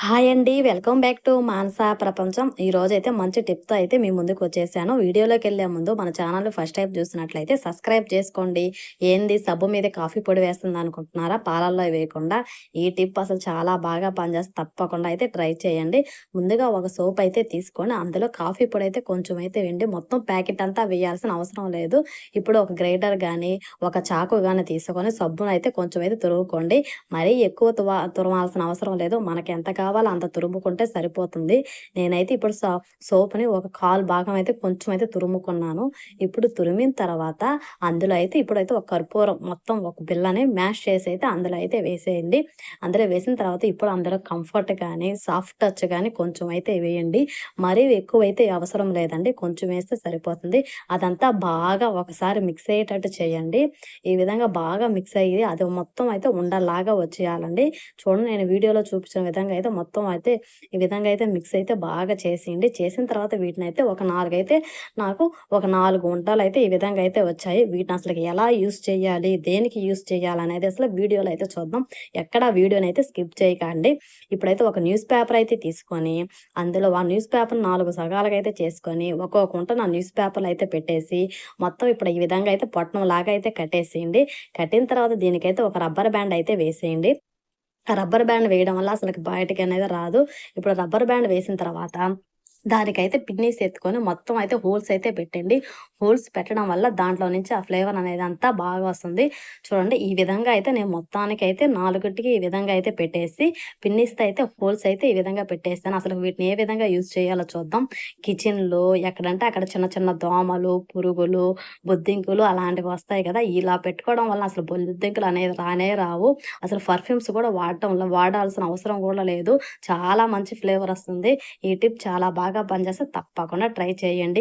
Hi అండి welcome back to మానస ప్రపంచం. ఈ రోజు అయితే మంచి టిప్తో అయితే మీ ముందుకు వచ్చేసాను. వీడియోలోకి వెళ్ళే ముందు మన ఛానల్ ఫస్ట్ టైం చూసినట్లయితే సబ్స్క్రైబ్ చేసుకోండి. ఏంది సబ్బు మీద కాఫీ పొడి వేస్తుంది అనుకుంటున్నారా? పాలల్లో వేయకుండా ఈ టిప్ అసలు చాలా బాగా పనిచేస్తుంది. తప్పకుండా అయితే ట్రై చేయండి. ముందుగా ఒక సోప్ అయితే తీసుకొని అందులో కాఫీ పొడి అయితే కొంచెం అయితే వేయండి. మొత్తం ప్యాకెట్ అంతా వేయాల్సిన అవసరం లేదు. ఇప్పుడు ఒక గ్రైండర్ కానీ ఒక చాకు కానీ తీసుకొని సబ్బును అయితే కొంచెం అయితే తురుగుకోండి మరీ ఎక్కువ తువ తురమాల్సిన అవసరం లేదు. మనకి ఎంత కావాలో అంత తురుముకుంటే సరిపోతుంది. నేనైతే ఇప్పుడు సో సోప్ని ఒక కాల్ భాగం అయితే కొంచెం అయితే తురుముకున్నాను. ఇప్పుడు తురిమిన తర్వాత అందులో అయితే ఇప్పుడైతే ఒక కర్పూరం మొత్తం ఒక బిల్లని మ్యాష్ చేసి అయితే అందులో అయితే వేసేయండి. అందులో వేసిన తర్వాత ఇప్పుడు అందులో కంఫర్ట్ కానీ సాఫ్ట్ టచ్ కానీ కొంచెం అయితే వేయండి. మరీ ఎక్కువ అయితే అవసరం లేదండి. కొంచెం వేస్తే సరిపోతుంది. అదంతా బాగా ఒకసారి మిక్స్ అయ్యేటట్టు చేయండి. ఈ విధంగా బాగా మిక్స్ అయ్యి అది మొత్తం అయితే ఉండలాగా వచ్చేయాలండి. చూడండి నేను వీడియోలో చూపించిన విధంగా అయితే మొత్తం అయితే ఈ విధంగా అయితే మిక్స్ అయితే బాగా చేసేయండి. చేసిన తర్వాత వీటిని అయితే ఒక నాలుగు అయితే నాకు ఒక నాలుగు వంటలు అయితే ఈ విధంగా అయితే వచ్చాయి. వీటిని అసలు ఎలా యూస్ చేయాలి దేనికి యూస్ చేయాలి అనేది అసలు వీడియోలో అయితే చూద్దాం. ఎక్కడ వీడియోని అయితే స్కిప్ చేయకండి. ఇప్పుడైతే ఒక న్యూస్ పేపర్ అయితే తీసుకొని అందులో ఆ న్యూస్ పేపర్ నాలుగు సగాలుగా అయితే చేసుకొని ఒక్కొక్క వంట నా న్యూస్ పేపర్లు అయితే పెట్టేసి మొత్తం ఇప్పుడు ఈ విధంగా అయితే పొట్టం లాగా అయితే కట్టేసేయండి. కట్టిన తర్వాత దీనికైతే ఒక రబ్బర్ బ్యాండ్ అయితే వేసేయండి. రబ్బర్ బ్యాండ్ వేయడం వల్ల అసలు బయటకి అనేది రాదు. ఇప్పుడు రబ్బర్ బ్యాండ్ వేసిన తర్వాత దానికైతే పిన్నీస్ ఎత్తుకొని మొత్తం అయితే హోల్స్ అయితే పెట్టండి. హోల్స్ పెట్టడం వల్ల దాంట్లో నుంచి ఆ ఫ్లేవర్ అనేది అంతా బాగా వస్తుంది. చూడండి ఈ విధంగా అయితే నేను మొత్తానికి అయితే నాలుగుటికి ఈ విధంగా అయితే పెట్టేసి పిన్నిస్తే అయితే హోల్స్ అయితే ఈ విధంగా పెట్టేస్తాను. అసలు వీటిని ఏ విధంగా యూజ్ చేయాలో చూద్దాం. కిచెన్లో ఎక్కడంటే అక్కడ చిన్న చిన్న దోమలు పురుగులు బొద్దింకులు అలాంటివి వస్తాయి కదా. ఇలా పెట్టుకోవడం వల్ల అసలు బొద్దింకులు అనేది రానే రావు. అసలు పర్ఫ్యూమ్స్ కూడా వాడటం వల్ల వాడాల్సిన అవసరం కూడా లేదు. చాలా మంచి ఫ్లేవర్ వస్తుంది. ఈ టిప్ చాలా బాగా బాగా పనిచేస్తే తప్పకుండా ట్రై చేయండి.